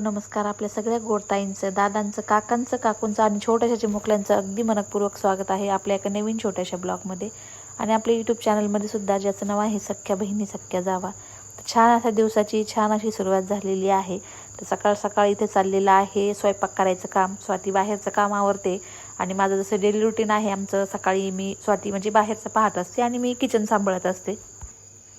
नमस्कार आपल्या सगळ्या गोडताईंचं दादांचं काकांचं काकूंचं आणि छोट्याशा चिमुकल्यांचं अगदी मनपूर्वक स्वागत आहे आपल्या एका नवीन छोट्याशा ब्लॉगमध्ये. आणि आपल्या यूट्यूब चॅनलमध्ये सुद्धा ज्याचं नाव आहे सख्या बहिणी सख्या जावा. तर छान अशा दिवसाची छान अशी सुरुवात झालेली आहे. तर सकाळ सकाळ इथे चाललेलं आहे स्वयंपाक करायचं काम. स्वाती बाहेरचं काम आवरते. आणि माझं जसं डेली रुटीन आहे आमचं सकाळी मी स्वाती म्हणजे बाहेरचं पाहत असते आणि मी किचन सांभाळत असते.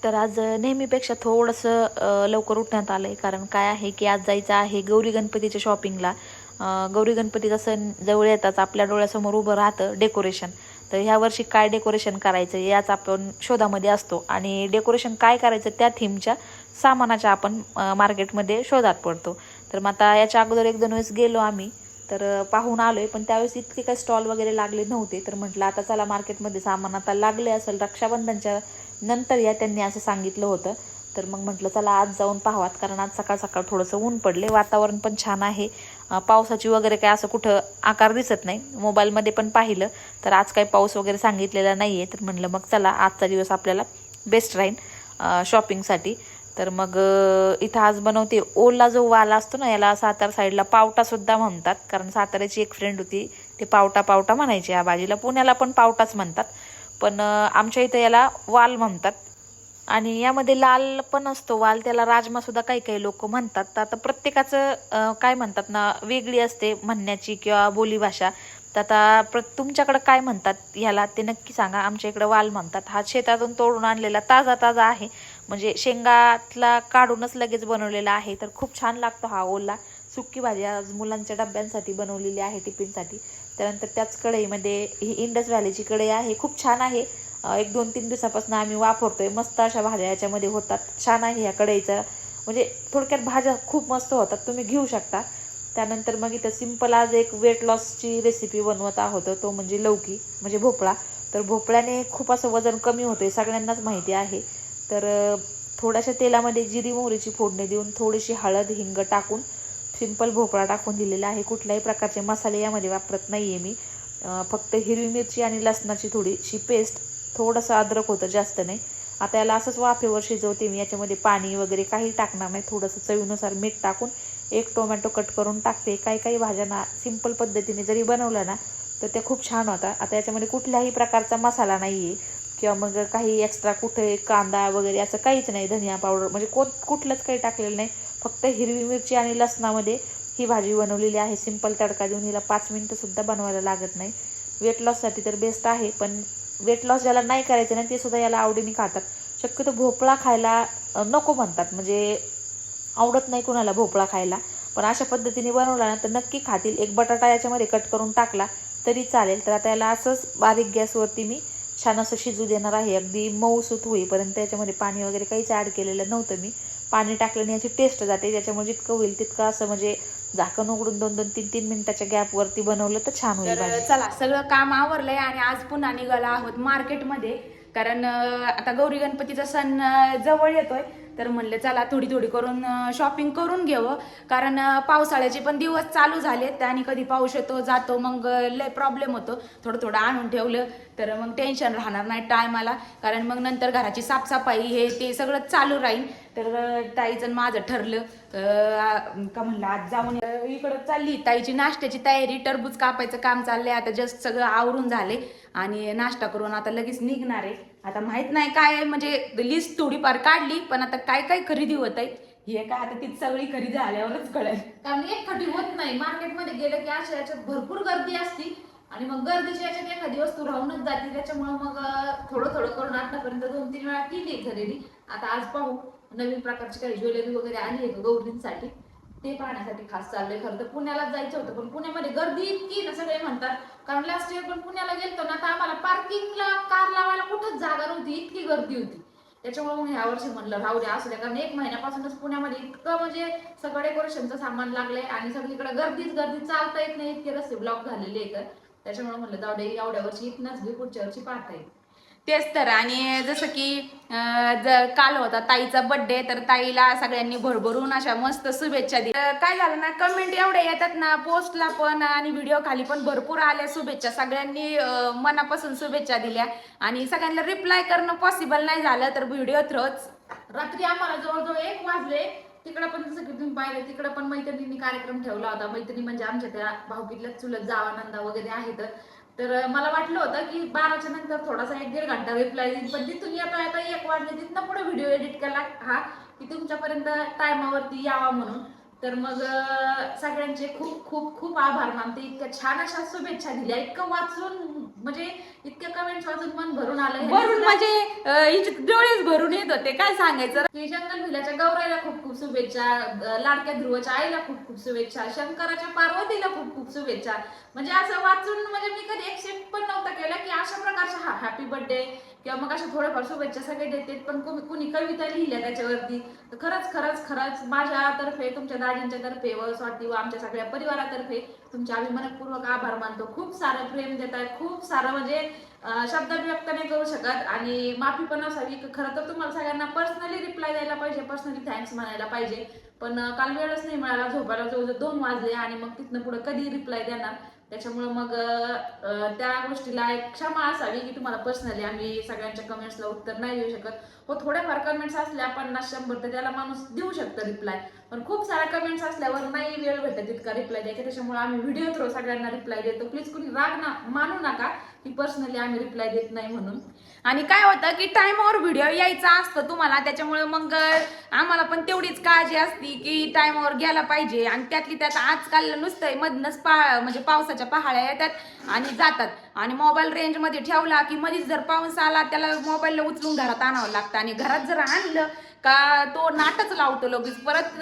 तर आज नेहमीपेक्षा थोडंसं लवकर उठण्यात आलं आहे कारण काय आहे की आज जायचं आहे गौरी गणपतीच्या शॉपिंगला गौरी गणपतीचा सण जवळ येताच आपल्या डोळ्यासमोर उभं राहतं डेकोरेशन तर ह्या वर्षी काय डेकोरेशन करायचं याच आपण शोधामध्ये असतो. आणि डेकोरेशन काय करायचं त्या थीमच्या सामानाच्या आपण मार्केटमध्ये शोधात पडतो. तर मग आता याच्या अगोदर एक दोन वेळेस गेलो आम्ही. तर पाहून आलो आहे पण त्यावेळेस इतके काही स्टॉल वगैरे लागले नव्हते. तर म्हटलं आता चला मार्केटमध्ये सामान आता लागले असेल. रक्षाबंधनच्या नंतर या त्यांनी असं सांगितलं होतं. तर मग म्हटलं चला आज जाऊन पाहावात कारण आज सकाळ सकाळ थोडंसं ऊन पडले वातावरण पण छान आहे. पावसाची वगैरे काय असं कुठं आकार दिसत नाही. मोबाईलमध्ये पण पाहिलं तर आज काही पाऊस वगैरे सांगितलेला नाही आहे तर म्हटलं मग चला आजचा दिवस आपल्याला बेस्ट राहील शॉपिंगसाठी तर मग इथं आज बनवते. ओला जो वाला असतो ना याला सातारा साईडला पावटासुद्धा म्हणतात. कारण साताऱ्याची एक फ्रेंड होती ते पावटा पावटा म्हणायची या भाजीला पुण्याला पण पावटाच म्हणतात. पण आमच्या इथं याला वाल म्हणतात. आणि यामध्ये लाल पण असतो. वाल त्याला राजमा सुद्धा काही काही लोक म्हणतात. तर आता प्रत्येकाचं काय म्हणतात ना वेगळी असते म्हणण्याची किंवा बोलीभाषा तर आता प्र तुमच्याकडं काय म्हणतात ह्याला ते नक्की सांगा. आमच्या इकडं वाल म्हणतात. हा शेतातून तोडून आणलेला ताजा ताजा आहे. म्हणजे शेंगातला काढूनच लगेच बनवलेला आहे. तर खूप छान लागतो हा ओला. सुक्की भाजी आज मुलांच्या डब्यांसाठी बनवलेली आहे टिफिनसाठी. त्यानंतर त्याच कढईमध्ये ही इंडस व्हॅलीची कढई आहे खूप छान आहे. एक दोन तीन दिवसापासून आम्ही वापरतोय मस्त अशा भाज्या याच्यामध्ये होतात. छान आहे या कढईचं. म्हणजे थोडक्यात भाज्या खूप मस्त होतात तुम्ही घेऊ शकता. त्यानंतर मग इथं सिंपल आज एक वेट लॉसची रेसिपी बनवत आहोत तो म्हणजे लौकी म्हणजे भोपळा. तर भोपळ्याने खूप असं वजन कमी होतं सगळ्यांनाच माहिती आहे. तर थोड्याशा तेलामध्ये जिरी मोहरीची फोडणी देऊन थोडीशी हळद हिंग टाकून सिंपल भोपळा टाकून दिलेला आहे. कुठल्याही प्रकारचे मसाले यामध्ये वापरत नाही आहे मी फक्त हिरवी मिरची आणि लसणाची थोडीशी पेस्ट थोडंसं अद्रक होतं जास्त नाही. आता याला असंच वाफेवर शिजवते मी. याच्यामध्ये पाणी वगैरे काही टाकणार नाही. थोडंसं चवीनुसार मीठ टाकून एक टोमॅटो कट करून टाकते. काही काही भाज्यांना सिंपल पद्धतीने जरी बनवलं ना तर त्या खूप छान होता आता याच्यामध्ये कुठल्याही प्रकारचा मसाला नाही आहे किंवा मग काही एक्स्ट्रा कुठे कांदा वगैरे असं काहीच नाही. धनिया पावडर म्हणजे को कुठलंच काही टाकलेलं नाही. फक्त हिरवी मिरची आणि लसणामध्ये ही भाजी बनवलेली आहे. सिंपल तडका देऊन हिला पाच मिनटंसुद्धा बनवायला लागत नाही. वेट लॉससाठी तर बेस्ट आहे पण वेट लॉस ज्याला नाही करायचं ना ते सुद्धा याला आवडीने खातात. शक्यतो भोपळा खायला नको म्हणतात. म्हणजे आवडत नाही कोणाला भोपळा खायला. पण अशा पद्धतीने बनवला ना तर नक्की खातील. एक बटाटा याच्यामध्ये कट करून टाकला तरी चालेल. तर आता याला असंच बारीक गॅसवरती मी छान असं शिजू देणार आहे. अगदी मऊसूत होईपर्यंत याच्यामध्ये पाणी वगैरे काहीच ॲड केलेलं नव्हतं मी. पाणी टाकल्याने याची टेस्ट जाते. त्याच्यामुळे जितकं होईल तितकं असं म्हणजे झाकण उघडून दोन दोन तीन तीन मिनिटाच्या गॅपवरती बनवलं तर छान होईल चला सगळं काम आवरलंय आणि आज पुन्हा निघाला आहोत मार्केटमध्ये. कारण आता गौरी गणपतीचा सण जवळ येतोय. तर म्हणलं चला थोडी थोडी करून शॉपिंग करून घ्यावं कारण पावसाळ्याचे पण दिवस चालू झालेत आणि कधी पाऊस येतो जातो मग लय प्रॉब्लेम होतो. थोडं थोडं आणून ठेवलं तर मग टेन्शन राहणार नाही टायमाला. कारण मग नंतर घराची साफसफाई हे ते सगळं चालू राहील. तर ताईचं माझं ठरलं. का म्हणलं आज जाऊन इकडं चालली. ताईची नाश्त्याची तयारी टरबूज कापायचं काम चाललंय. आता जस्ट सगळं आवरून झाले. आणि नाश्ता करून आता लगेच निघणार आहे. आता माहीत नाही काय म्हणजे लिस्ट थोडीफार काढली पण आता काय काय खरेदी होत आहे हे काय आता ती सगळी खरेदी झाल्यावरच कळेल. कारण एकखटी होत नाही. मार्केटमध्ये गेलं की अशा याच्यात भरपूर गर्दी असती. आणि मग गर्दीच्या याच्यात एखादी वस्तू राहूनच जाते. त्याच्यामुळे मग थोडं थोडं करून आतापर्यंत दोन तीन वेळा केली खरेदी. आता आज पाहू. नवीन प्रकारची काही ज्वेलरी वगैरे आली आहे गौरींसाठी? ते पाहण्यासाठी खास चाललंय खरं तर. पुण्याला जायचं होतं पण पुण्यामध्ये गर्दी इतकी ना सगळे म्हणतात. कारण लास्ट इयर पण पुण्याला गेलतो ना तर आम्हाला पार्किंगला कार लावायला कुठंच जागा नव्हती इतकी गर्दी होती. त्याच्यामुळे मग ह्या वर्षी म्हणलं राहू द्या असू द्या कारण एक महिन्यापासूनच पुण्यामध्ये इतकं म्हणजे सगळं डेकोरेशनचं सामान लागलंय आणि सगळीकडे गर्दीच गर्दी चालता येत नाही इतके रस्ते ब्लॉक झालेले आहेत. त्याच्यामुळे म्हणलं जाऊ दे एवढ्या वर्षी इथनच घेऊ पुढच्या वर्षी पाहता येईल. तेच तर. आणि जसं की जर काल होता ताईचा बर्थडे तर ताईला सगळ्यांनी भरभरून अशा मस्त शुभेच्छा दिल्या. काय झालं ना कमेंट एवढ्या येतात ना पोस्टला पण आणि व्हिडिओ खाली पण भरपूर आल्या शुभेच्छा. सगळ्यांनी मनापासून शुभेच्छा दिल्या. आणि सगळ्यांना रिप्लाय करणं पॉसिबल नाही झालं तर व्हिडिओ थ्रोच रात्री आम्हाला जवळजवळ एक वाजले. तिकडं पण जसं की तुम्ही पाहिलं तिकडं पण मैत्रिणींनी कार्यक्रम ठेवला होता. मैत्रिणी म्हणजे आमच्या त्या भाऊकीतल्या चुलत जावानंदा वगैरे आहेत. तर मला वाटलं होतं की बाराच्या नंतर थोडासा एक दीड घंटा रिप्लाय देईल पण तिथून येता येता एक वाजले तिथनं पुढे व्हिडिओ एडिट केला हा की तुमच्यापर्यंत टायमावरती यावा म्हणून. तर मग सगळ्यांचे खूप खूप खूप आभार मानते. इतक्या छान अशा शुभेच्छा दिल्या. इतकं वाचून म्हणजे इतक्या कमेंट्स वाचून मन भरून आलं वरून म्हणजे हिचे डोळेच भरून येत होते. काय सांगायचं? की जंगल भिलाच्या गौराईला खूप खूप शुभेच्छा लाडक्या ध्रुवाच्या आईला खूप खूप शुभेच्छा शंकराच्या पार्वतीला खूप खूप शुभेच्छा. म्हणजे असं वाचून म्हणजे मी कधी एक्सेप्ट पण नव्हता केला की अशा प्रकारच्या हा हॅपी बर्थडे किंवा मग अशा थोड्याफार शुभेच्छा सगळे देते पण कोणी कुणी कविता लिहिल्या त्याच्यावरती तर खरंच खरंच खरंच माझ्यातर्फे तुमच्या दाजींच्या तर्फे व स्वाती व आमच्या सगळ्या परिवारातर्फे तुमचे अभिमानपूर्वक आभार मानतो. खूप सारं प्रेम देत आहे खूप सारं म्हणजे शब्दात व्यक्त नाही करू शकत आणि माफी पण असावी. खरं तर तुम्हाला सगळ्यांना पर्सनली रिप्लाय द्यायला पाहिजे पर्सनली थँक्स म्हणायला पाहिजे. पण काल वेळच नाही मिळाला झोपायला जवळजवळ दोन वाजले आणि मग तिथनं पुढे कधी रिप्लाय देणार. त्याच्यामुळं मग त्या गोष्टीला एक क्षमा असावी की तुम्हाला पर्सनली आम्ही सगळ्यांच्या कमेंट्सला उत्तर नाही देऊ शकत. हो थोड्याफार कमेंट्स असल्या पन्नास शंभर तर त्याला माणूस देऊ शकतो रिप्लाय पण खूप साऱ्या कमेंट्स असल्यावर नाही वेळ भेटत इतका रिप्लाय द्यायचा. त्याच्यामुळे आम्ही व्हिडिओ थ्रू सगळ्यांना रिप्लाय देतो. प्लीज कुणी राग ना मानू नका की पर्सनली आम्ही रिप्लाय देत नाही म्हणून. आणि काय होतं की टायमावर व्हिडिओ यायचा असतो तुम्हाला. त्याच्यामुळे मग आम्हाला पण तेवढीच काळजी असती की टायमावर गेला पाहिजे. आणि त्यातली त्यात आजकाल नुसतं मधनच पा म्हणजे पावसाच्या पहाड्या येतात आणि जातात. आणि मोबाईल रेंजमध्ये ठेवला की मध्येच जर पाऊस आला त्याला मोबाईलला उचलून घरात आणावं लागतं. आणि घरात जर आणलं का तो नाटच लावतो लगेच. परत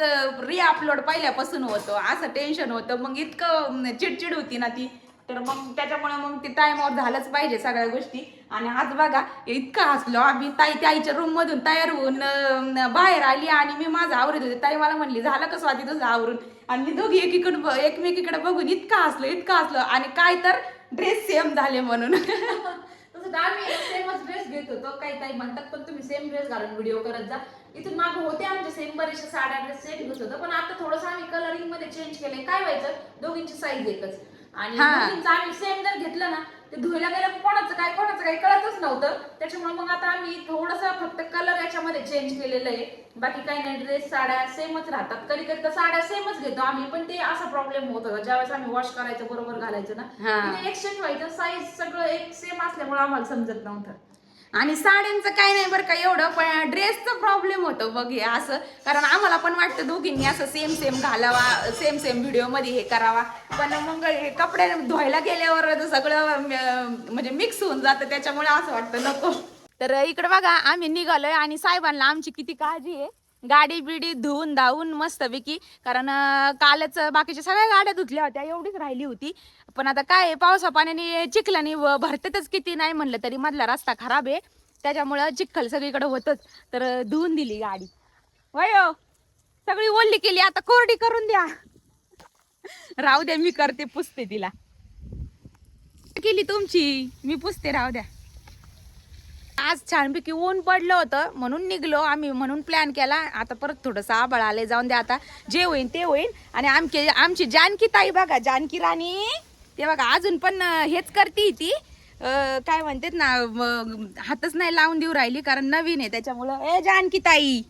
री अपलोड पहिल्यापासून होतं. असं टेन्शन होतं. मग इतकं चिडचिड होती ना ती. तर मग त्याच्यामुळे मग ते टायमावर झालंच पाहिजे सगळ्या गोष्टी. आणि आज बघा इतकं हसलो आम्ही. ताई ताईच्या रूम मधून तयार होऊन बाहेर आली आणि मी माझं आवरत होते. ताई मला म्हणली झालं कसं आधी तुझं आवरून? आणि मी दोघी एकीकडं एकमेकीकडे बघून इतकं हसलो इतकं हसलो. आणि काय तर ड्रेस सेम झाले म्हणून. तसं तर आम्ही सेमच ड्रेस घेत होतो. काही काही म्हणतात पण तुम्ही सेम ड्रेस घालून व्हिडिओ करत जा. इथून मागे होते आमचे सेम बरेचसे साड्या ड्रेस सेम घेत होतो. पण आता थोडंसं आम्ही कलरिंगमध्ये चेंज केलंय काय व्हायचं? दोघींची साईज एकच. आणि हा. दोघींचं आम्ही सेम जर घेतलं ना ते धुयला गेलं कोणाचं काय कोणाचं काय कळतच नव्हतं. त्याच्यामुळे मग आता आम्ही थोडस फक्त कलर याच्यामध्ये चेंज केलेलं आहे. बाकी काही नाही ड्रेस साड्या सेमच राहतात. कधी कधी तर साड्या सेमच घेतो आम्ही पण ते असा प्रॉब्लेम होत होता. ज्यावेळेस आम्ही वॉश करायचं बरोबर घालायचं हा. ना एक्सचेंज व्हायचं. साईज सगळं एक सेम असल्यामुळे आम्हाला समजत नव्हतं. आणि साड्यांचं काय नाही बरं का एवढं पण ड्रेसचं प्रॉब्लेम होतो बघ हे असं. कारण आम्हाला पण वाटतं दोघींनी असं सेम सेम घालावा सेम सेम व्हिडिओमध्ये हे करावा. पण मग हे कपडे धुवायला गेल्यावर सगळं म्हणजे मिक्स होऊन जातं. त्याच्यामुळे असं वाटतं नको. तर इकडे बघा आम्ही निघालोय आणि साहेबांना आमची किती काळजी आहे. गाडी बिडी धुवून धावून मस्तपैकी कारण कालच बाकीच्या सगळ्या गाड्या धुतल्या होत्या एवढीच राहिली होती. पण आता काय आहे, पावसा पाण्याने चिखलाने व- भरतेच किती नाही म्हणलं तरी मधला रस्ता खराब आहे. त्याच्यामुळं चिखल सगळीकडे होतच. तर धुवून दिली गाडी. वयो सगळी ओल्ली केली आता कोरडी करून द्या. राहू द्या मी करते पुसते तिला. केली तुमची मी पुसते राहू द्या. आज छानपैकी ऊन पडलं होतं म्हणून निघलो आम्ही म्हणून प्लॅन केला. आता परत थोडंसं आबाळ आले जाऊन द्या आता. जे होईल ते होईल आणि आमची आमची जानकी ताई बघा जानकी राणी. ते बघा अजून पण हेच करते ती. काय म्हणतात ना हातच नाही लावून देऊ राहिली कारण नवीन आहे. त्याच्यामुळं ए जानकी ताई.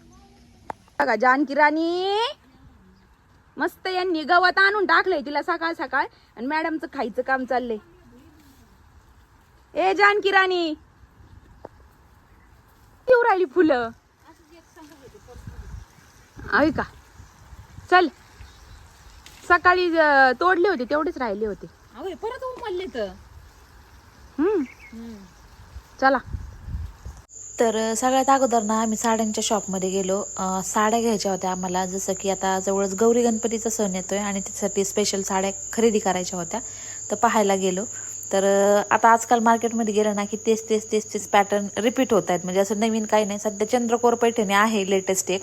बघा जानकी राणी. मस्त यांनी गवत आणून टाकलंय तिला सकाळ सकाळ. आणि मॅडमचं खायचं काम चाललंय. ए जानकी राणी. येऊ राहिली फुलं. आहे का? चल. सकाळी तोडले होते तेवढेच राहिले होते. परत उमलले तर. हम्म. चला. तर सगळ्यात अगोदर ना आम्ही साड्यांच्या शॉपमध्ये गेलो. साड्या घ्यायच्या होत्या आम्हाला जसं की आता जवळच गौरी गणपतीचा सण येतोय आणि त्यासाठी स्पेशल साड्या खरेदी करायच्या होत्या. तर पाहायला गेलो. तर आता आजकाल मार्केटमध्ये गेलं ना की तेच तेच तेच तेच पॅटर्न रिपीट होत आहेत. म्हणजे असं नवीन काही नाही. सध्या चंद्रकोर पैठणी आहे लेटेस्ट एक.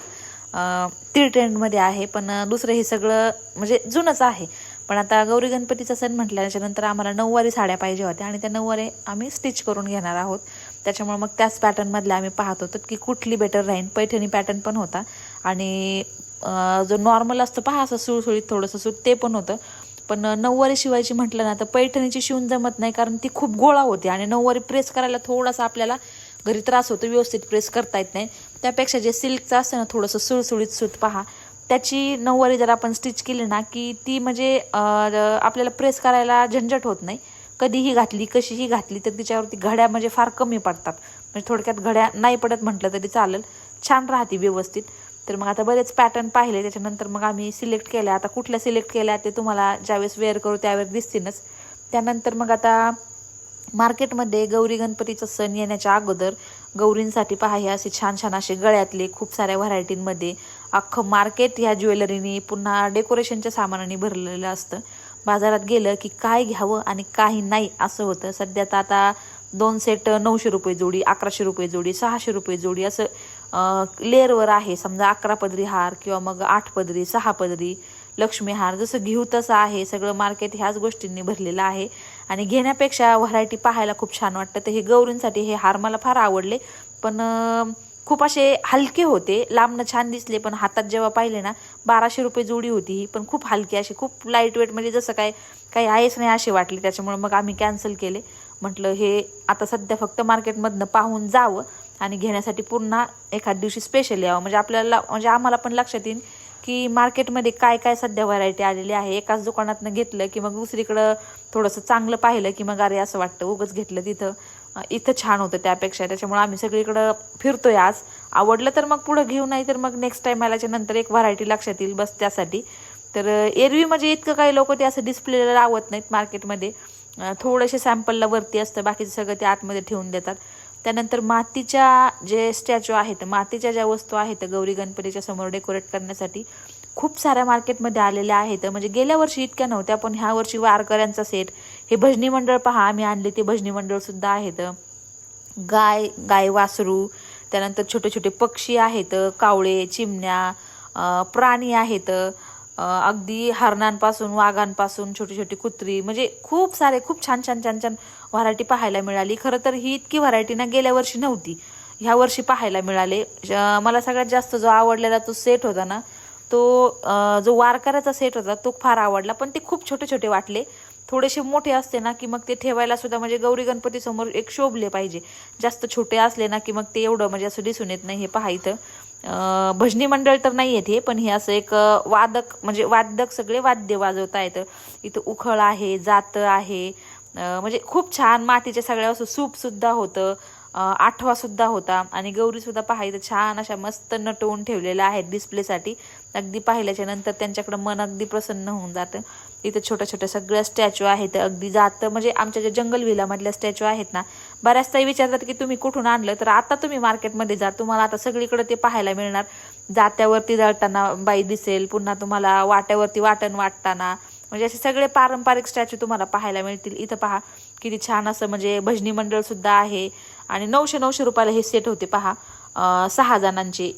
ती ट्रेंडमध्ये आहे पण दुसरं हे सगळं म्हणजे जुनंच आहे. पण आता गौरी गणपतीचा सण म्हटल्याच्या नंतर आम्हाला नऊवारी साड्या पाहिजे होत्या आणि त्या नऊवारी आम्ही स्टिच करून घेणार आहोत. त्याच्यामुळे मग त्याच पॅटर्नमधल्या आम्ही पाहत होतो की कुठली बेटर राहील पैठणी पॅटर्न पण होता. आणि जो नॉर्मल असतो पहा असं सुळसुळीत थोडंसं सूट ते पण होतं. पण नऊवारी शिवायची म्हटलं ना तर पैठणीची शिवून जमत नाही कारण ती खूप गोळा होते आणि नऊवारी प्रेस करायला थोडासा आपल्याला घरी त्रास होतो व्यवस्थित प्रेस करता येत नाही. त्यापेक्षा जे सिल्कचं असतं ना थोडंसं सुळसुळीत सूत पहा. त्याची नऊवारी जर आपण स्टिच केली ना की ती म्हणजे आपल्याला प्रेस करायला झंझट होत नाही. कधीही घातली कशीही घातली तर तिच्यावरती घड्या म्हणजे फार कमी पडतात. म्हणजे थोडक्यात घड्या नाही पडत म्हटलं तरी चालेल. छान राहते व्यवस्थित. तर मग आता बरेच पॅटर्न पाहिले त्याच्यानंतर मग आम्ही सिलेक्ट केल्या. आता कुठल्या सिलेक्ट केल्या ते तुम्हाला ज्यावेळेस वेअर करू त्यावेळेस दिसतीलच. त्यानंतर मग आता मार्केटमध्ये गौरी गणपतीचा सण येण्याच्या अगोदर गौरींसाठी पहा हे असे छान छान असे गळ्यातले खूप साऱ्या व्हरायटींमध्ये अख्खं मार्केट ह्या ज्वेलरीनी पुन्हा डेकोरेशनच्या सामानाने भरलेलं असतं. बाजारात गेलं की काय घ्यावं आणि काही नाही असं होतं. सध्या तर आता दोन सेट नऊशे रुपये जोडी अकराशे रुपये जोडी सहाशे रुपये जोडी असं लेअरवर आहे. समजा अकरा पदरी हार किंवा मग आठ पदरी सहा पदरी लक्ष्मी हार जसं घेऊ तसं आहे. सगळं मार्केट ह्याच गोष्टींनी भरलेलं आहे. आणि घेण्यापेक्षा व्हरायटी पाहायला खूप छान वाटतं. तर हे गौरींसाठी हे हार मला फार आवडले. पण खूप असे हलके होते. लांबनं छान दिसले पण हातात जेव्हा पाहिले ना बाराशे रुपये जोडी होती ही पण खूप हलकी अशी खूप लाइट वेट म्हणजे जसं काय काही आहेच नाही असे वाटले. त्याच्यामुळे मग आम्ही कॅन्सल केले. म्हटलं हे आता सध्या फक्त मार्केटमधनं पाहून जावं. आणि घेण्यासाठी पुन्हा एखाद दिवशी स्पेशल यावं. म्हणजे आपल्याला म्हणजे आम्हाला पण लक्षात येईल की मार्केटमध्ये काय काय सध्या व्हरायटी आलेली आहे. एकाच दुकानातनं घेतलं की मग दुसरीकडं थोडंसं चांगलं पाहिलं की मग अरे असं वाटतं उगच घेतलं तिथं. इथं छान होतं त्यापेक्षा. त्याच्यामुळे आम्ही सगळीकडं फिरतोय आज. आवडलं तर मग पुढं घेऊ नाही तर मग नेक्स्ट टाईम आल्याच्यानंतर एक व्हरायटी लक्षात येईल बस त्यासाठी. तर एरवी म्हणजे इतकं काही लोक ते असं डिस्प्लेला लावत नाहीत मार्केटमध्ये थोडेसे सॅम्पलला वरती असतं बाकीचं सगळं ते आतमध्ये ठेवून देतात. त्यानंतर मातीच्या जे स्टॅच्यू आहेत मातीच्या ज्या वस्तू आहेत गौरी गणपतीच्या समोर डेकोरेट करण्यासाठी खूप साऱ्या मार्केटमध्ये आलेल्या आहेत. म्हणजे गेल्या वर्षी इतक्या नव्हत्या पण ह्या वर्षी वारकऱ्यांचा सेट. हे भजनी मंडळ पहा आम्ही आणले ते भजनी मंडळ सुद्धा आहेत. गाय गाय वासरू त्यानंतर छोटे छोटे पक्षी आहेत कावळे चिमण्या प्राणी आहेत. अगदी हरणांपासून वाघांपासून छोटी छोटी कुत्री म्हणजे खूप सारे खूप छान छान छान छान व्हरायटी पाहायला मिळाली. खरं तर ही इतकी व्हरायटी ना गेल्या वर्षी नव्हती. ह्या वर्षी पाहायला मिळाले. मला सगळ्यात जास्त जो आवडलेला तो सेट होता ना तो जो वारकऱ्याचा सेट होता तो फार आवडला. पण ते खूप छोटे छोटे वाटले. थोडेसे मोठे असते ना की मग ते ठेवायला सुद्धा म्हणजे गौरी गणपती समोर एक शोभले पाहिजे. जास्त छोटे असले ना की मग ते एवढं म्हणजे असं दिसून येत नाही हे पहा इथं. भजनी मंडळ तर नाही आहेत हे पण हे असं एक वादक म्हणजे वादक सगळे वाद्य वाजवता येतं इथं उखळ आहे जात आहे. म्हणजे खूप छान मातीच्या सगळ्या वस्तू सूप सुद्धा होतं. आठवा सुद्धा होता. आणि गौरी सुद्धा छान अशा मस्त नटवून ठेवलेल्या आहेत डिस्प्लेसाठी अगदी पाहिल्याच्या नंतर त्यांच्याकडं मन अगदी प्रसन्न होऊन जातं. इथं छोट्या छोट्या सगळ्या स्टॅच्यू आहेत. अगदी जातं म्हणजे आमच्या ज्या जंगल विलामधल्या स्टॅच्यू आहेत ना बऱ्याचदा विचारतात की तुम्ही कुठून आणलं? तर आता तुम्ही मार्केटमध्ये जा. तुम्हाला आता सगळीकडे ते पाहायला मिळणार. जात्यावरती जळताना बाई दिसेल पुन्हा तुम्हाला वाट्यावरती वाटण वाटताना. म्हणजे असे सगळे पारंपरिक स्टॅच्यू तुम्हाला पाहायला मिळतील. इथं पहा किती छान असं म्हणजे भजनी मंडळ सुद्धा आहे. आणि नऊशे नऊशे रुपयाला हे सेट होते पहा. सहा जणांचे.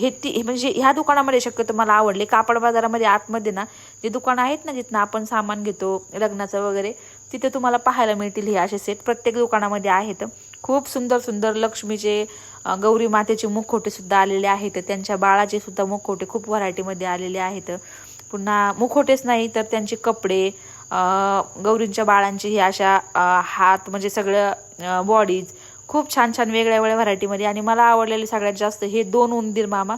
हे ती म्हणजे ह्या दुकानामध्ये शक्यतो मला आवडले. कापड बाजारामध्ये आतमध्ये ना जे दुकानं आहेत ना जिथनं आपण सामान घेतो लग्नाचं वगैरे तिथे तुम्हाला पाहायला मिळतील हे असे सेट प्रत्येक दुकानामध्ये आहेत. खूप सुंदर सुंदर लक्ष्मीचे गौरी मातेचे मुखवटे सुद्धा आलेले आहेत. त्यांच्या बाळाचे सुद्धा मुखवटे खूप व्हरायटीमध्ये आलेले आहेत. पुन्हा मुखवटेच नाही तर त्यांचे कपडे गौरींच्या बाळांचे हे अशा हात म्हणजे सगळं बॉडीज खूप छान छान वेगळ्या वेगळ्या व्हरायटीमध्ये आणि मला आवडलेले सगळ्यात जास्त हे दोन उंदीर मामा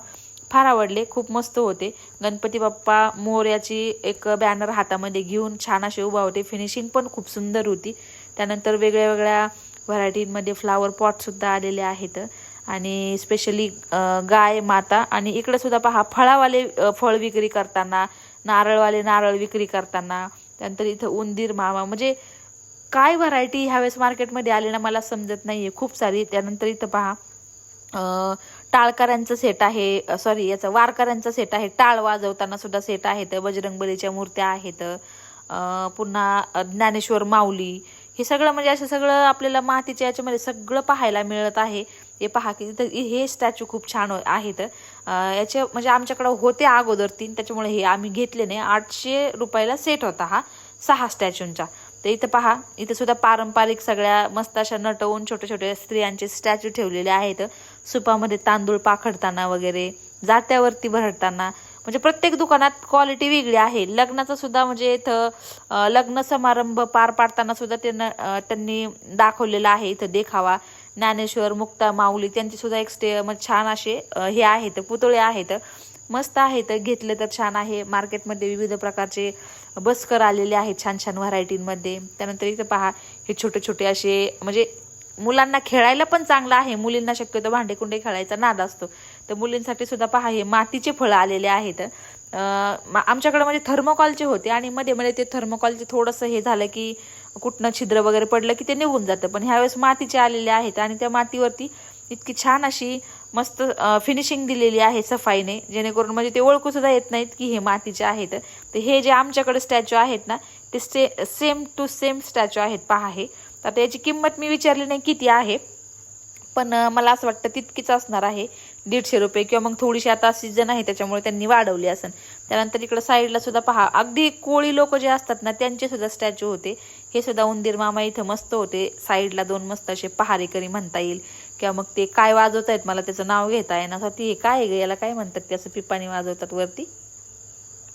फार आवडले. खूप मस्त होते. गणपती बाप्पा मोर्याची एक बॅनर हातामध्ये घेऊन छान असे उभा होते. फिनिशिंग पण खूप सुंदर होती. त्यानंतर वेगळ्या वेगळ्या व्हरायटींमध्ये फ्लावर पॉटसुद्धा आलेले आहेत. आणि स्पेशली गाय माता आणि इकडे सुद्धा पहा फळावाले फळ विक्री करताना नारळवाले नारळ विक्री करताना त्यानंतर इथं उंदीर मामा. म्हणजे काय व्हरायटी ह्यावेळेस मार्केटमध्ये आली ना मला समजत नाही आहे खूप सारी. त्यानंतर इथं पहा. अं, सेट आहे. सॉरी याचं वारकऱ्यांचं सेट आहे. टाळ वाजवताना सुद्धा सेट आहेत. बजरंगबलीच्या मूर्त्या आहेत. पुन्हा ज्ञानेश्वर माऊली. हे सगळं म्हणजे असं सगळं आपल्याला मातीच्या याच्यामध्ये सगळं पाहायला मिळत आहे. हे पहा की तिथं हे स्टॅच्यू खूप छान आहेत. याचे म्हणजे आमच्याकडं होते अगोदर तीन. त्याच्यामुळे हे आम्ही घेतले नाही. आठशे रुपयाला सेट होता हा. सहा स्टॅच्यूंचा तर इथं पहा इथं सुद्धा पारंपरिक सगळ्या मस्त अशा नटवून छोटे छोटे स्त्रियांचे स्टॅच्यू ठेवलेले आहेत. सुपामध्ये तांदूळ पाखडताना वगैरे जात्यावरती भरडताना म्हणजे प्रत्येक दुकानात क्वालिटी वेगळी आहे. लग्नाचं सुद्धा म्हणजे इथं लग्न समारंभ पार पाडताना सुद्धा त्यांना त्यांनी दाखवलेला आहे इथं देखावा. ज्ञानेश्वर मुक्ता माऊली त्यांचे सुद्धा एक स्टे मग छान असे हे आहेत पुतळे आहेत. मस्त आहेत घेतले तर छान आहे. मार्केटमध्ये विविध प्रकारचे बस्कर आलेले आहेत छान छान व्हरायटींमध्ये. त्यानंतर इथं पहा हे छोटे छोटे असे म्हणजे मुलांना खेळायला पण चांगलं आहे. मुलींना शक्यतो भांडेकुंडे खेळायचा नाद असतो. तर मुलींसाठी सुद्धा पहा हे मातीचे फळं आलेले आहेत. आमच्याकडे म्हणजे थर्मोकॉलचे होते आणि मध्ये मध्ये ते थर्मोकॉलचे थोडंसं हे झालं की कुठनं छिद्र वगैरे पडलं की ते निघून जातं. पण ह्यावेळेस मातीचे आलेले आहेत आणि त्या मातीवरती इतकी छान अशी मस्त फिनिशिंग दिलेली आहे सफाईने. जेणेकरून म्हणजे ते ओळखू सुद्धा येत नाहीत की हे मातीचे आहेत. तर हे जे आमच्याकडे स्टॅच्यू आहेत ना ते से सेम टू सेम स्टॅच्यू आहेत. पहा हे. तर आता याची किंमत मी विचारली नाही किती आहे. पण मला असं वाटतं तितकीच असणार आहे. दीडशे रुपये किंवा मग थोडीशी आता सीजन आहे त्याच्यामुळे त्यांनी वाढवली असेल त्यानंतर इकडं साईडला सुद्धा पहा. अगदी कोळी लोक जे असतात ना त्यांचे सुद्धा स्टॅच्यू होते. हे सुद्धा उंदीर मामा इथं मस्त होते. साईडला दोन मस्त असे पहारेकरी म्हणता येईल. किंवा मग ते काय वाजवत आहेत मला त्याचं नाव घेता येईना. असं ते काय आहे ग? याला काय म्हणतात ते? असं पिपाणी वाजवतात वरती?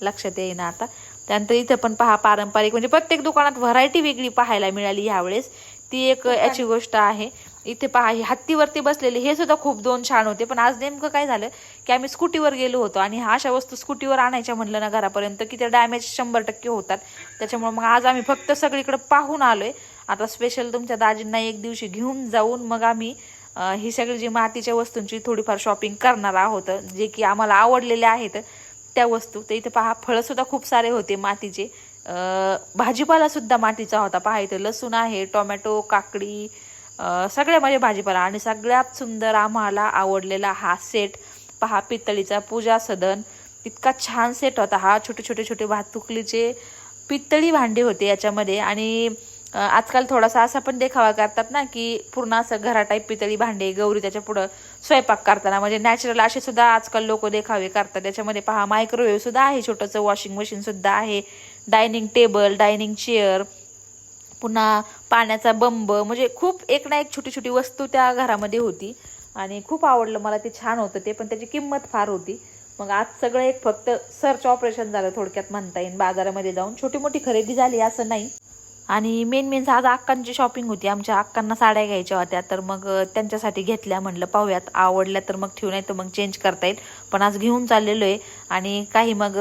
लक्षात येईना आता. त्यानंतर इथं पण पहा पारंपरिक म्हणजे प्रत्येक दुकानात व्हरायटी वेगळी पाहायला मिळाली ह्यावेळेस. ती एक याची गोष्ट आहे. इथे पहा हे हत्तीवरती बसलेले हे सुद्धा खूप दोन छान होते. पण आज नेमकं काय झालं की आम्ही स्कूटीवर गेलो होतो आणि ह्या अशा वस्तू स्कूटीवर आणायच्या म्हणलं ना घरापर्यंत की त्या डॅमेज शंभर टक्के होतात. त्याच्यामुळे मग आज आम्ही फक्त सगळीकडे पाहून आलोय. आता स्पेशल तुमच्या दाजींना एक दिवशी घेऊन जाऊन मग आम्ही ही सगळी जी मातीच्या वस्तूंची थोडीफार शॉपिंग करणार आहोत जे की आम्हाला आवडलेले आहेत त्या वस्तू. ते इथे पहा फळं सुद्धा खूप सारे होते मातीचे. भाजीपालासुद्धा भाजीपाला सुद्धा मातीचा होता. पहा इथे लसूण आहे टोमॅटो काकडी सगळ्या म्हणजे भाजीपाला आणि सगळ्यात सुंदर आम्हाला आवडलेला हा सेट पहा पितळीचा पूजा सदन. इतका छान सेट होता हा. छोटे छोटे छोटे भातुकलीचे पितळी भांडे होते याच्यामध्ये. आणि आजकाल थोडासा असा पण देखावा करतात ना की पूर्ण असं घरा टाईप पितळी भांडे गौरी त्याच्या पुढं स्वयंपाक करताना. म्हणजे नॅचरल असे सुद्धा आजकाल लोक देखावे करतात. त्याच्यामध्ये पहा मायक्रोवेव्ह सुद्धा आहे. छोटंसं वॉशिंग मशीन सुद्धा आहे. डायनिंग टेबल डायनिंग चेअर पुन्हा पाण्याचा बंब म्हणजे खूप एक ना एक छोटी छोटी वस्तू त्या घरामध्ये होती. आणि खूप आवडलं मला ते छान होतं ते पण त्याची किंमत फार होती. मग आज सगळं एक फक्त सर्च ऑपरेशन झालं थोडक्यात म्हणता येईल. बाजारामध्ये जाऊन छोटी मोठी खरेदी झाली असं नाही. आणि मेन मेन आज अक्कांची शॉपिंग होती. आमच्या अक्कांना साड्या घ्यायच्या होत्या. तर मग त्यांच्यासाठी घेतल्या म्हणलं पाहूयात. आवडल्या तर मग ठेवू नाही तर मग चेंज करता येईल. पण आज घेऊन चाललेलो आहे. आणि काही मग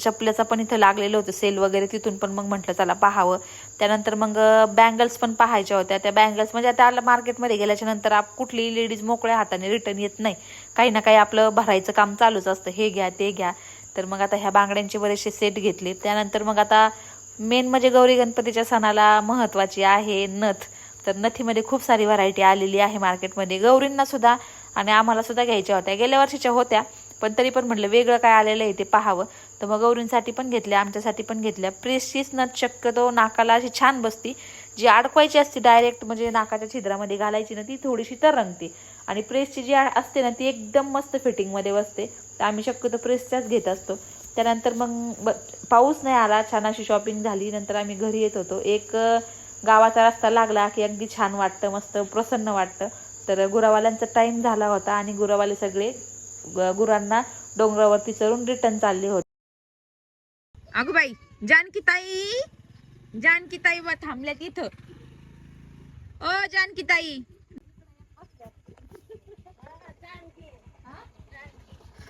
चपल्याचा पण इथं लागलेलं होतं. सेल वगैरे तिथून पण मग म्हटलं चला पाहावं. त्यानंतर मग बँगल्स पण पाहायच्या होत्या. त्या बँगल्स म्हणजे आता मार्केटमध्ये गेल्याच्यानंतर आप कुठलीही लेडीज मोकळ्या हाताने रिटर्न येत नाही. काही ना काही आपलं भरायचं काम चालूच असतं. हे घ्या ते घ्या. तर मग आता ह्या बांगड्यांचे बरेचसे सेट घेतले. त्यानंतर मग आता मेन म्हणजे गौरी गणपतीच्या सणाला महत्त्वाची आहे नथ. तर नथीमध्ये खूप सारी व्हरायटी आलेली आहे मार्केटमध्ये गौरींना सुद्धा आणि आम्हाला सुद्धा घ्यायच्या होत्या. गेल्या वर्षीच्या होत्या पण तरी पण म्हटलं वेगळं काय आलेलं आहे ते पाहावं. तर मग गौरींसाठी पण घेतल्या आमच्यासाठी पण घेतल्या. प्रेसचीच नथ शक्यतो नाकाला अशी छान बसती. जी अडकवायची असते डायरेक्ट म्हणजे नाकाच्या छिद्रामध्ये घालायची ना ती थोडीशी तर रंगते आणि प्रेसची जी असते ना ती एकदम मस्त फिटिंगमध्ये बसते. तर आम्ही शक्यतो प्रेसच्याच घेत असतो. त्यानंतर मग ब पाऊस नाही आला छान अशी शॉपिंग झाली नंतर आम्ही घरी येत होतो. एक गावाचा रस्ता लागला की अगदी छान वाटतं मस्त प्रसन्न वाटतं. तर गुरावाल्यांचा टाईम झाला होता आणि गुरावाले सगळे गुरांना डोंगरावरती चढून रिटर्न चालले होते. अगो बाई जानकी ताई जानकी ताई व थांबल्यात इथं. ओ जानकी. ताई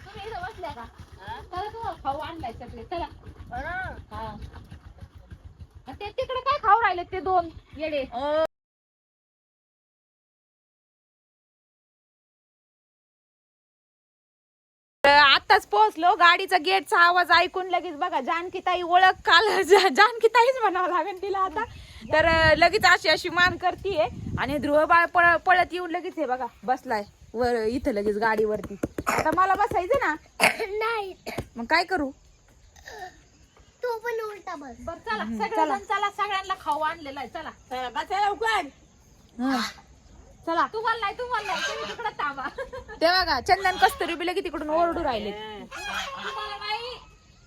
तुम्ही इथं बसल्या का? चला तुम्हाला खाऊ आणलाय चला हा आणि ते तिकडे काय खाऊ राहिले ते दोन येडे आताच पोहोचलो. गाडीचा गेटचा आवाज ऐकून लगेच बघा जानकीताई ओळख काल जानकीताईच म्हणावं लागेल तिला आता. तर लगेच अशी अशी मान करतीये. आणि ध्रुव बाळ पळ पळत येऊन लगेच हे बघा बसलाय. वर इथं लगेच गाडीवरती. आता मला बसायचं ना? नाही. मग काय करू? तू पण उलटा बस. बर चला. सगळ्यांना चला. सगळ्यांना खाऊ आणलेला आहे. चला. हं. चला. तुम्हाला नाही तुम्हाला नाही. तुम्ही तिकडे थांबा. ते बघा चंदन कस्तुरी बी लगेच तिकडून ओरडू राहिले. तुम्हाला नाही.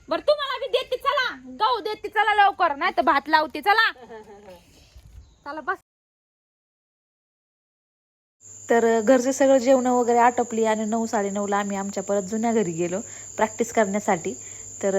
बर तुम्हाला बी देते चला. गहू देते चला लवकर. नाही तर भात लावते चला. चला बस. तर घरचे सगळं जेवणं वगैरे आटोपली आणि नऊ साडेनऊला आम्ही आमच्या परत जुन्या घरी गेलो प्रॅक्टिस करण्यासाठी. तर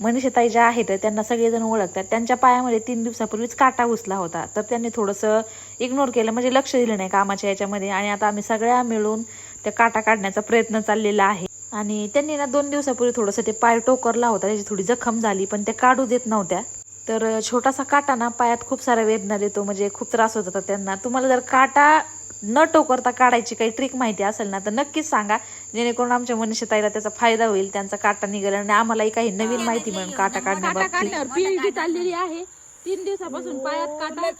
मनीषताई ज्या आहेत त्यांना सगळेजण ओळखतात. त्यांच्या पायामध्ये तीन दिवसापूर्वीच काटा घुसला होता. तर त्यांनी थोडंसं इग्नोर केलं म्हणजे लक्ष दिलं नाही कामाच्या याच्यामध्ये. आणि आता आम्ही सगळ्या मिळून त्या काटा काढण्याचा प्रयत्न चाललेला आहे. आणि त्यांनी ना दोन दिवसापूर्वी थोडंसं ते पाय टोकरला होता. त्याची थोडी जखम झाली पण ते काढू देत नव्हत्या. तर छोटासा काटा ना पायात खूप सारा वेदना देतो म्हणजे खूप त्रास होत होता त्यांना. तुम्हाला जर काटा न टोकरता काढायची काही ट्रिक माहिती असेल ना तर नक्कीच सांगा. जेणेकरून आमच्या मनुष्यताईला त्याचा फायदा होईल त्यांचा काटा निघेल आणि आम्हालाही काही नवीन माहिती मिळेल. काटा पीएचडी चाललेली आहे. तीन दिवसापासून पायात काटा.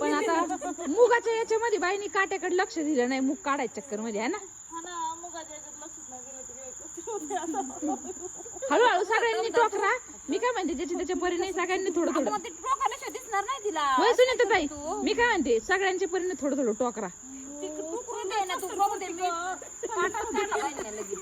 पण आता मुगाच्या याच्यामध्ये बाईनी काट्याकडे लक्ष दिलं नाही. मुग काढायच्या चक्करमध्ये आहे ना हळूहळू सगळ्यांनी टोकरा. मी काय म्हणते ज्याच्या त्याच्या परीने सगळ्यांनी थोडं थोडं. होय सुनीता ताई मी काय म्हणते सगळ्यांच्या परीने थोडं थोडं टोकरा टुकरू दे ना तू बघू दे मी पाठात काढला पाहिजे लगेच.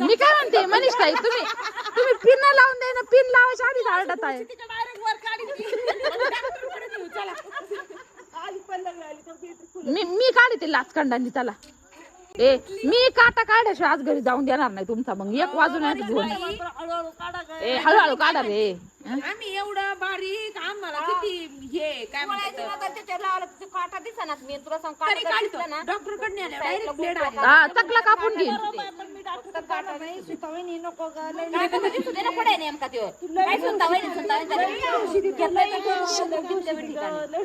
मी काय म्हणते मनीष ताई तुम्ही तुम्ही पिन लावून दे ना पिन लावायच्या आधी आरडत आहे मी मी काढते लाचखंडांनी चला ए मी काटा काढाशिवाय आज घरी जाऊन देणार नाही तुमचा मग. एक वाजून आहे दोन. ए हळूहळू काढा रे. आम्ही एवढं बारीक आम्हाला किती हे काय म्हणतात काटा दिसणार मी तुला सांग डॉक्टरकडे डायरेक्ट ब्लेड आले हा चकला कापून घे. काटा नाही सुतावणी नको ग दिसू दे ना पुढे नेमका त्यो. काय सुतावणी सुतावणी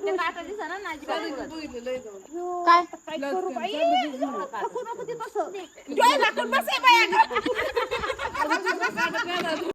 ते काटा दिसणार ना अजिबात काय? डोळे झाकून बसे बाया.